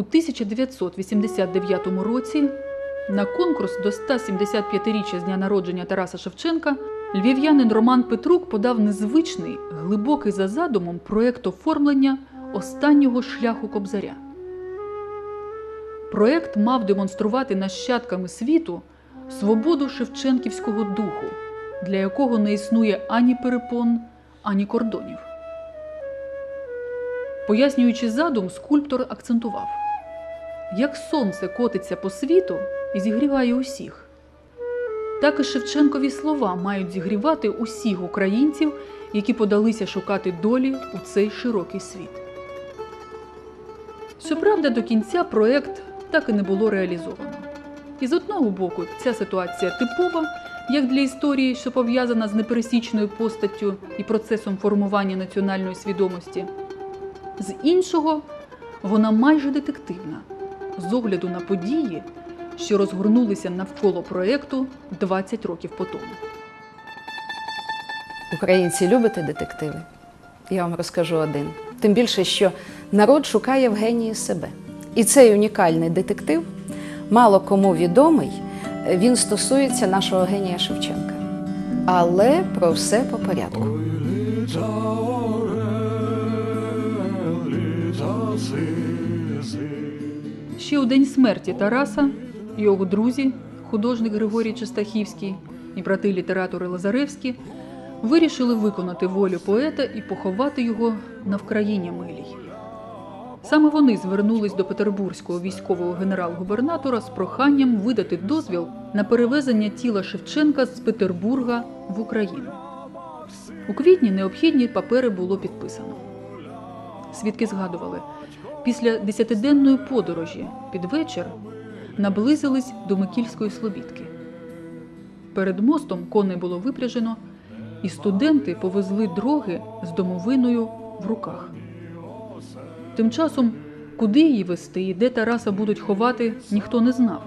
1989 році на конкурс до 175-річчя з дня народження Тараса Шевченка львів'янин Роман Петрук подав незвичний, глибокий за задумом проєкт оформлення останнього шляху Кобзаря. Проєкт мав демонструвати нащадками світу свободу шевченківського духу, для якого не існує ані перепон, ані кордонів. Пояснюючи задум, скульптор акцентував: як сонце котиться по світу і зігріває усіх, так і Шевченкові слова мають зігрівати усіх українців, які подалися шукати долі у цей широкий світ. Щоправда, до кінця проект так і не було реалізовано. І з одного боку, ця ситуація типова, як для історії, що пов'язана з непересічною постаттю і процесом формування національної свідомості. З іншого, вона майже детективна з огляду на події, що розгорнулися навколо проєкту 20 років по тому. Українці любите детективи? Я вам розкажу один. Тим більше, що народ шукає в генії себе. І цей унікальний детектив, мало кому відомий, він стосується нашого генія Шевченка. Але про все по порядку. Ще у день смерті Тараса його друзі, художник Григорій Чистахівський і брати літератори Лазаревські, вирішили виконати волю поета і поховати його на Вкраїні милій. Саме вони звернулись до петербурзького військового генерал-губернатора з проханням видати дозвіл на перевезення тіла Шевченка з Петербурга в Україну. У квітні необхідні папери було підписано. Свідки згадували, після десятиденної подорожі під вечір наблизились до Микільської Слобідки. Перед мостом коней було випряжено, і студенти повезли дроги з домовиною в руках. Тим часом, куди її вести і де Тараса будуть ховати, ніхто не знав.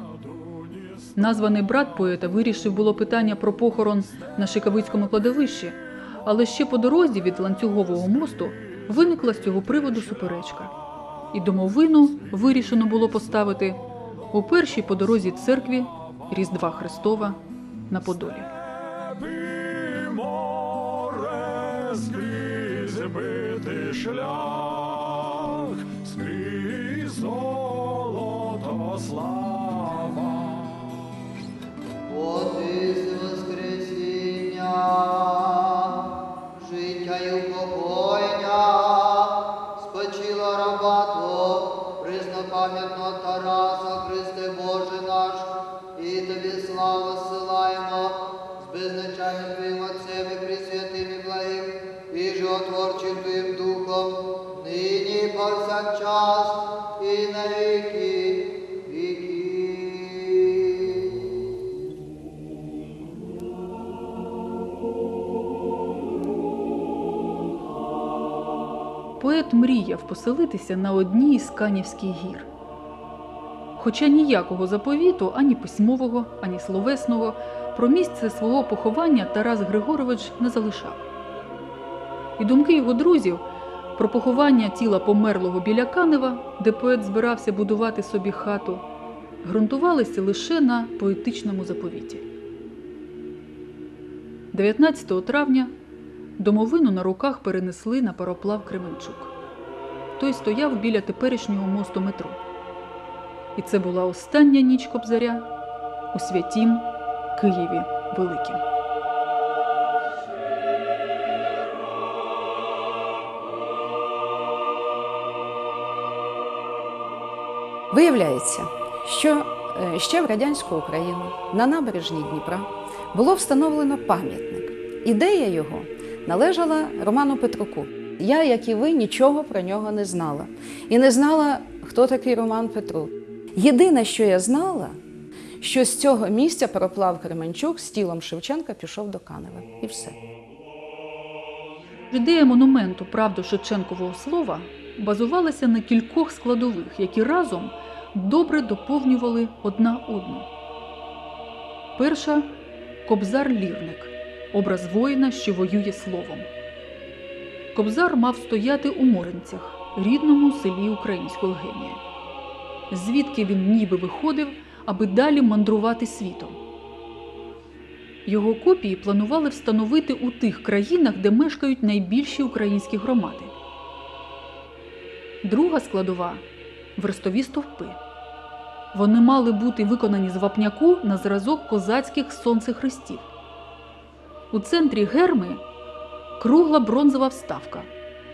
Названий брат поета вирішив було питання про похорон на Шикавицькому кладовищі, але ще по дорозі від ланцюгового мосту виникла з цього приводу суперечка. І домовину вирішено було поставити у першій по дорозі церкві Різдва Христова на Подолі. Море шлях, скрізь золото слава. Тараса, Христе Боже наш, і Тобі славу силаємо, з безначальним Твоїм Отцем і Пресвятим і благим, і животворчим Твоїм Духом, нині повсякчас, і на віки. Поет мріяв поселитися на одній із Канівських гір. Хоча ніякого заповіту, ані письмового, ані словесного, про місце свого поховання Тарас Григорович не залишав. І думки його друзів про поховання тіла померлого біля Канева, де поет збирався будувати собі хату, ґрунтувалися лише на поетичному заповіті. 19 травня домовину на руках перенесли на пароплав Кременчук. Той стояв біля теперішнього мосту метро. І це була остання ніч Кобзаря у святім Києві Великім. Виявляється, що е, ще в радянську Україну на набережній Дніпра було встановлено пам'ятник. Ідея його належала Роману Петруку. Я, як і ви, нічого про нього не знала. І не знала, хто такий Роман Петрук. Єдине, що я знала, що з цього місця пароплав Кременчук з тілом Шевченка пішов до Канева. І все. Ідея монументу правду Шевченкового слова базувалася на кількох складових, які разом добре доповнювали одна одну. Перша кобзар-лірник образ воїна, що воює словом. Кобзар мав стояти у Моринцях, рідному селі українського генія. Звідки він ніби виходив, аби далі мандрувати світом. Його копії планували встановити у тих країнах, де мешкають найбільші українські громади. Друга складова верстові стовпи. Вони мали бути виконані з вапняку на зразок козацьких сонцехрестів. У центрі герми кругла бронзова вставка,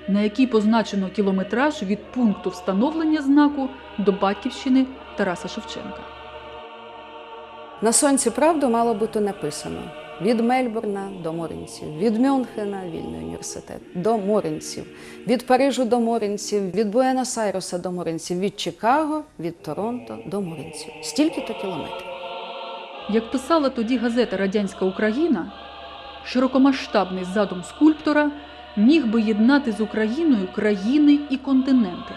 на якій позначено кілометраж від пункту встановлення знаку до батьківщини Тараса Шевченка. На сонці правду мало бути написано від Мельбурна до Моринців, від Мюнхена Вільний університет до Моринців, від Парижу до Моринців, від Буенос-Айреса до Моринців, від Чикаго, від Торонто до Моринців. Стільки-то кілометрів. Як писала тоді газета Радянська Україна, широкомасштабний задум скульптора міг би єднати з Україною країни і континенти.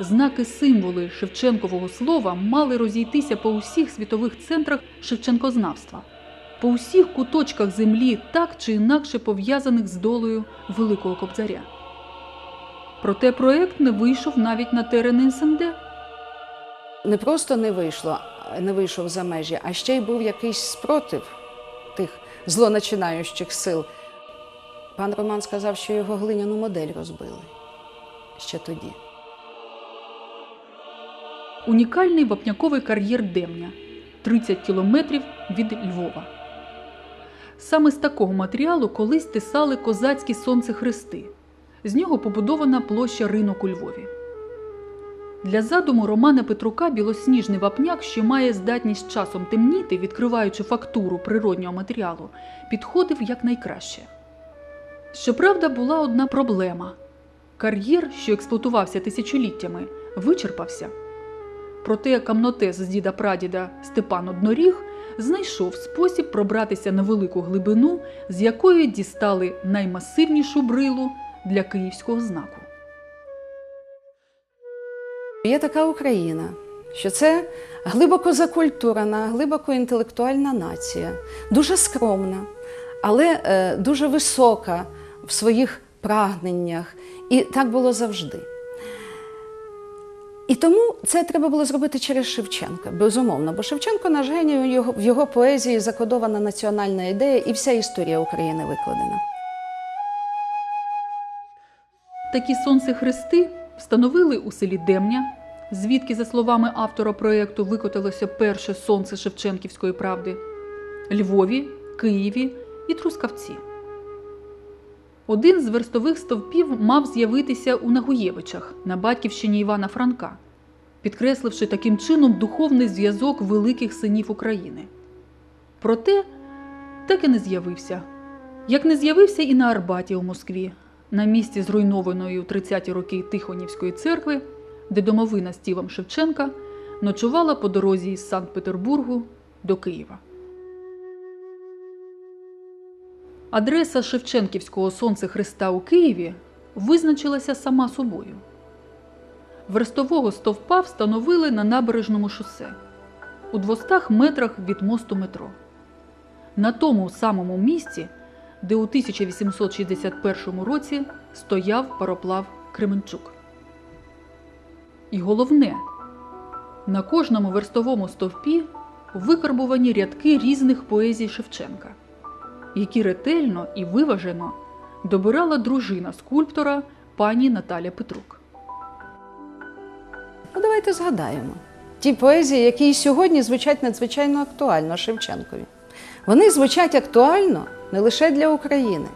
Знаки символи Шевченкового слова мали розійтися по усіх світових центрах Шевченкознавства, по усіх куточках землі, так чи інакше пов'язаних з долею Великого Кобзаря. Проте проект не вийшов навіть на терени СНД. Не просто не вийшло, не вийшов за межі, а ще й був якийсь спротив тих злоначинаючих сил. Пан Роман сказав, що його глиняну модель розбили ще тоді. Унікальний вапняковий кар'єр Демня 30 кілометрів від Львова. Саме з такого матеріалу колись тисали козацькі сонцехрести. З нього побудована площа ринок у Львові. Для задуму Романа Петрука білосніжний вапняк, що має здатність часом темніти, відкриваючи фактуру природнього матеріалу, підходив якнайкраще. Щоправда, була одна проблема: кар'єр, що експлуатувався тисячоліттями, вичерпався. Проте камнотес з діда прадіда Степан Одноріг знайшов спосіб пробратися на велику глибину, з якої дістали наймасивнішу брилу для київського знаку. Є така Україна, що це глибоко закультурена, глибоко інтелектуальна нація, дуже скромна, але е, дуже висока в своїх прагненнях. І так було завжди. І тому це треба було зробити через Шевченка, безумовно. Бо Шевченко наш геній, в його поезії закодована національна ідея і вся історія України викладена. Такі сонцехрести встановили у селі Демня, звідки, за словами автора проєкту, викотилося перше сонце Шевченківської правди, Львові, Києві і Трускавці. Один з верстових стовпів мав з'явитися у Нагуєвичах на батьківщині Івана Франка, підкресливши таким чином духовний зв'язок великих синів України. Проте так і не з'явився. Як не з'явився і на Арбаті у Москві, на місці зруйнованої у 30-ті роки Тихонівської церкви, де домовина з тілом Шевченка ночувала по дорозі із Санкт-Петербургу до Києва. Адреса Шевченківського сонце Христа у Києві визначилася сама собою. Верстового стовпа встановили на набережному шосе у 200 метрах від мосту метро. На тому самому місці, де у 1861 році стояв пароплав Кременчук. І головне, на кожному верстовому стовпі викарбувані рядки різних поезій Шевченка які ретельно і виважено добирала дружина скульптора пані Наталя Петрук. Ну, давайте згадаємо ті поезії, які і сьогодні звучать надзвичайно актуально Шевченкові. Вони звучать актуально не лише для України.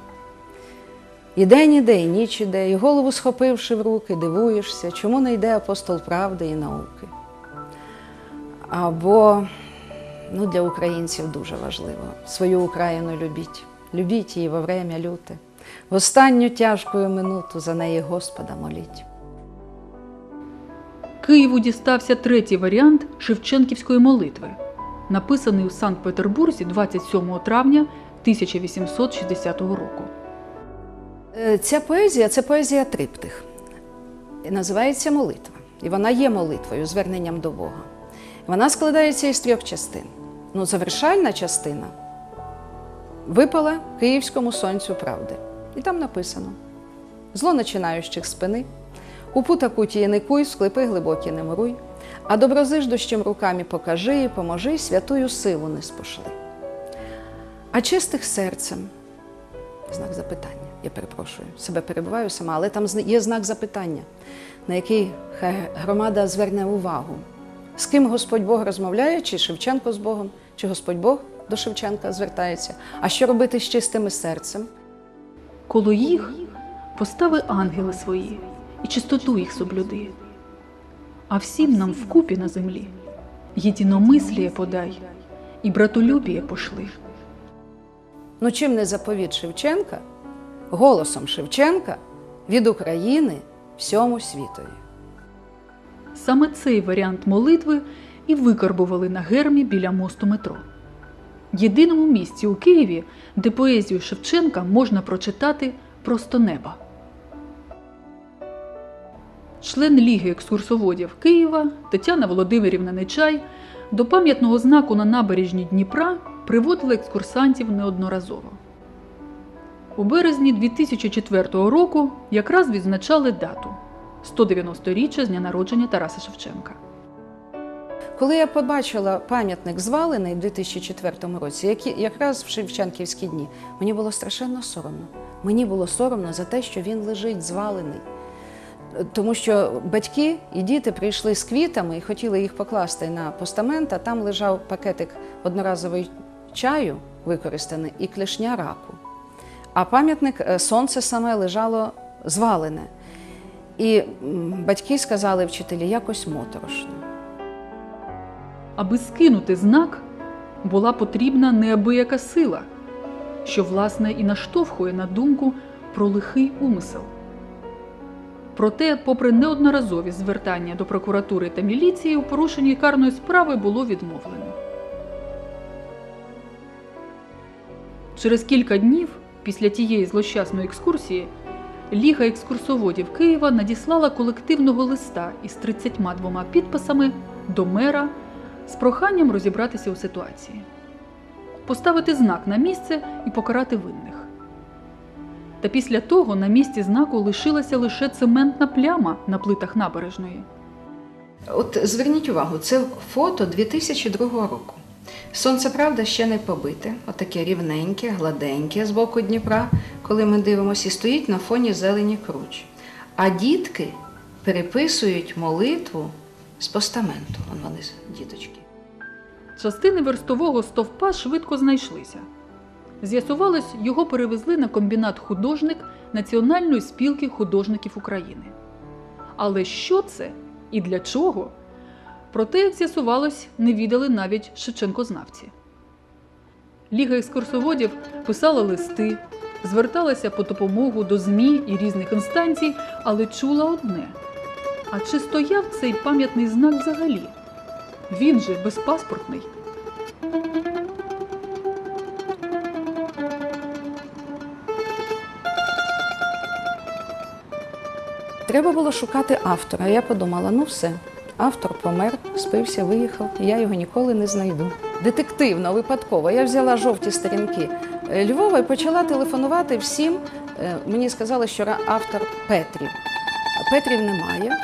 І день іде, і ніч іде, і голову схопивши в руки, дивуєшся, чому не йде апостол правди і науки. Або ну, для українців дуже важливо свою Україну любіть. Любіть її во время люте. В останню тяжкою минуту за неї Господа моліть. Києву дістався третій варіант Шевченківської молитви, написаний у Санкт-Петербурзі 27 травня 1860 року. Е, Ця поезія це поезія триптих. Називається молитва. І вона є молитвою, зверненням до Бога. Вона складається із трьох частин. Ну, завершальна частина випала Київському сонцю правди. І там написано: зло начинаючих спини, у пута кутії не куй, склепи глибокі не муруй, а доброзиждущим руками покажи і поможи, святую силу не спошли. А чистих серцем знак запитання. Я перепрошую, себе перебуваю сама, але там є знак запитання, на який громада зверне увагу. З ким Господь Бог розмовляє, чи Шевченко з Богом, чи Господь Бог до Шевченка звертається. А що робити з чистим серцем? Коло їх постави ангели свої і чистоту їх соблюди. А всім нам вкупі на землі єдиномисліє подай і братолюбіє пошли. Ну чим не заповіт Шевченка, голосом Шевченка від України всьому світові. Саме цей варіант молитви і викарбували на гермі біля мосту метро. Єдиному місці у Києві, де поезію Шевченка можна прочитати просто неба. Член Ліги екскурсоводів Києва Тетяна Володимирівна Нечай до пам'ятного знаку на набережні Дніпра приводила екскурсантів неодноразово. У березні 2004 року якраз відзначали дату 190-річчя з дня народження Тараса Шевченка. Коли я побачила пам'ятник звалений в 2004 році, які, якраз в Шевченківські дні, мені було страшенно соромно. Мені було соромно за те, що він лежить звалений. Тому що батьки і діти прийшли з квітами і хотіли їх покласти на постамент, а там лежав пакетик одноразовий чаю використаний і клешня раку. А пам'ятник е, сонце саме лежало звалене. І батьки сказали вчителі якось моторошно. Аби скинути знак, була потрібна неабияка сила, що власне і наштовхує на думку про лихий умисел. Проте, попри неодноразові звертання до прокуратури та міліції, у порушенні карної справи було відмовлено. Через кілька днів після тієї злощасної екскурсії Ліга екскурсоводів Києва надіслала колективного листа із 32 підписами до мера з проханням розібратися у ситуації, поставити знак на місце і покарати винних. Та після того на місці знаку лишилася лише цементна пляма на плитах набережної. От зверніть увагу, це фото 2002 року. Сонце, правда, ще не побите, отаке рівненьке, гладеньке з боку Дніпра, коли ми дивимося, і стоїть на фоні зелені круч. А дітки переписують молитву з постаменту. Вон вони, діточки. Частини верстового стовпа швидко знайшлися. З'ясувалось, його перевезли на комбінат художник Національної спілки художників України. Але що це і для чого? Про те, як з'ясувалось, не віддали навіть шевченкознавці. Ліга екскурсоводів писала листи, зверталася по допомогу до ЗМІ і різних інстанцій, але чула одне: а чи стояв цей пам'ятний знак взагалі? Він же безпаспортний. Треба було шукати автора. Я подумала, ну все, автор помер, спився, виїхав, я його ніколи не знайду. Детективно, випадково. Я взяла жовті сторінки е, Львова і почала телефонувати всім. Е, Мені сказали, що автор Петрів. Петрів немає.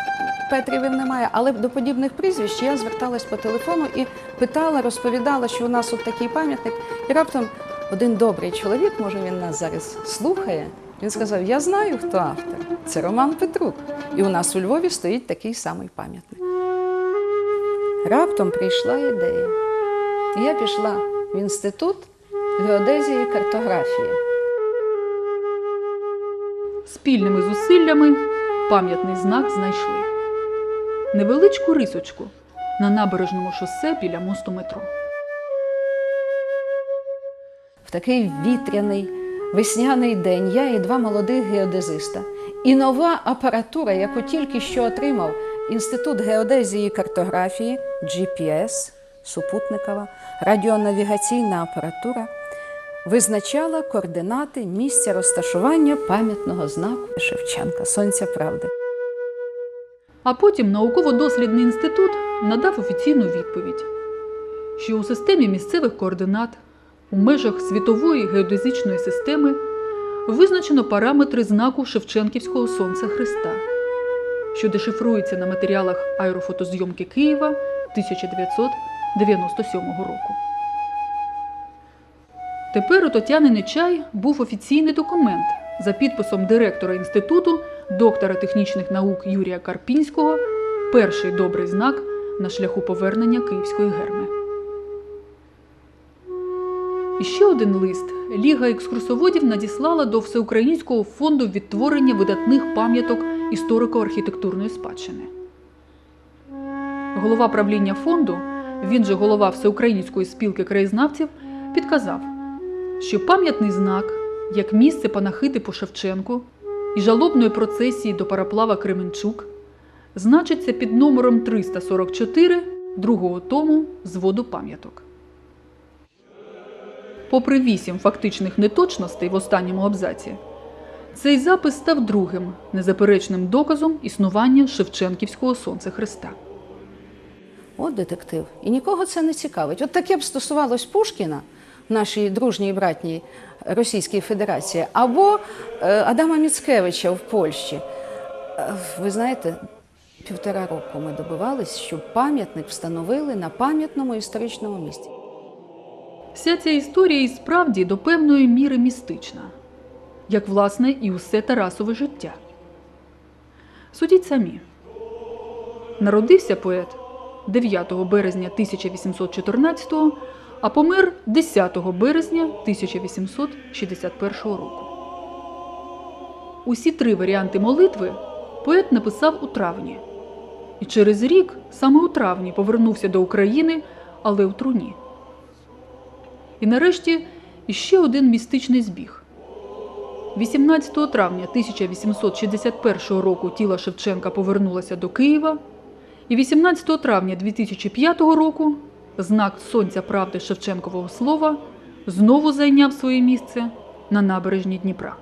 Петрівів немає, але до подібних прізвищ я зверталась по телефону і питала, розповідала, що у нас от такий пам'ятник. І раптом один добрий чоловік, може він нас зараз слухає. Він сказав: Я знаю, хто автор. Це Роман Петрук. І у нас у Львові стоїть такий самий пам'ятник. Раптом прийшла ідея. Я пішла в інститут геодезії і картографії. Спільними зусиллями пам'ятний знак знайшли. Невеличку рисочку на набережному шосе біля мосту метро. В такий вітряний весняний день я і два молодих геодезиста. І нова апаратура, яку тільки що отримав Інститут геодезії картографії, GPS, супутникова, радіонавігаційна апаратура, визначала координати місця розташування пам'ятного знаку Шевченка Сонця Правди. А потім науково-дослідний інститут надав офіційну відповідь, що у системі місцевих координат у межах світової геодезичної системи визначено параметри знаку Шевченківського Сонця Христа. Що дешифрується на матеріалах аерофотозйомки Києва 1997 року. Тепер у Тетяни Нечай був офіційний документ за підписом директора інституту, доктора технічних наук Юрія Карпінського, перший добрий знак на шляху повернення Київської герми. І ще один лист Ліга екскурсоводів надіслала до Всеукраїнського фонду відтворення видатних пам'яток історико-архітектурної спадщини. Голова правління фонду, він же голова Всеукраїнської спілки краєзнавців, підказав, що пам'ятний знак, як місце панахити по Шевченку і жалобної процесії до параплава Кременчук, значиться під номером 344 другого тому зводу пам'яток. Попри вісім фактичних неточностей в останньому абзаці, цей запис став другим незаперечним доказом існування Шевченківського сонця Христа. От детектив. І нікого це не цікавить. От таке б стосувалось Пушкіна, нашій дружній братній Російській Федерації, або е, Адама Міцкевича в Польщі. Е, Ви знаєте, півтора року ми добивались, щоб пам'ятник встановили на пам'ятному історичному місці. Вся ця історія і справді до певної міри містична, як власне і усе Тарасове життя. Судіть самі. Народився поет 9 березня 1814-го, а помер 10 березня 1861 року. Усі три варіанти молитви поет написав у травні. І через рік, саме у травні, повернувся до України, але у труні. І нарешті іще один містичний збіг. 18 травня 1861 року тіло Шевченка повернулося до Києва, і 18 травня 2005 року знак Сонця правди Шевченкового слова знову зайняв своє місце на набережні Дніпра.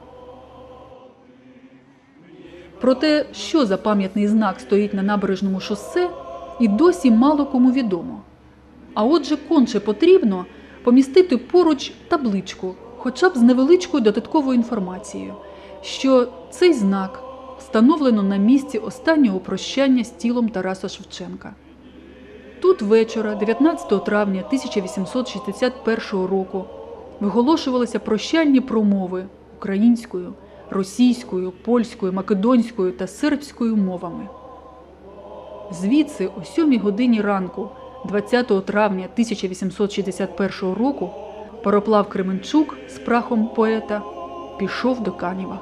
Про те, що за пам'ятний знак стоїть на набережному шосе, і досі мало кому відомо. А отже, конче потрібно помістити поруч табличку, хоча б з невеличкою додатковою інформацією, що цей знак встановлено на місці останнього прощання з тілом Тараса Шевченка. Тут вечора, 19 травня 1861 року, виголошувалися прощальні промови українською, російською, польською, македонською та сербською мовами. Звідси о 7 годині ранку, 20 травня 1861 року, пароплав Кременчук з прахом поета пішов до Канєва.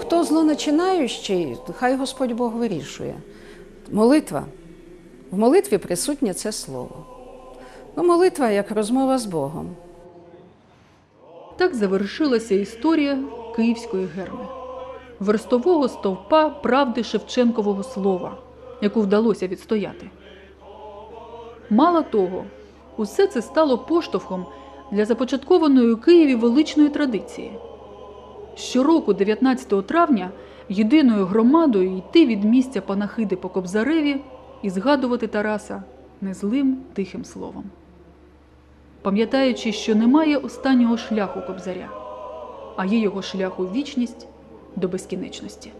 Хто злоначинаючий, хай Господь Бог вирішує. Молитва. В молитві присутнє це слово. Ну, молитва як розмова з Богом. Так завершилася історія Київської герми, верстового стовпа правди Шевченкового слова, яку вдалося відстояти. Мало того, усе це стало поштовхом для започаткованої у Києві величної традиції. Щороку, 19 травня, єдиною громадою йти від місця панахиди по Кобзареві і згадувати Тараса незлим тихим словом пам'ятаючи, що немає останнього шляху кобзаря, а є його шлях у вічність до безкінечності.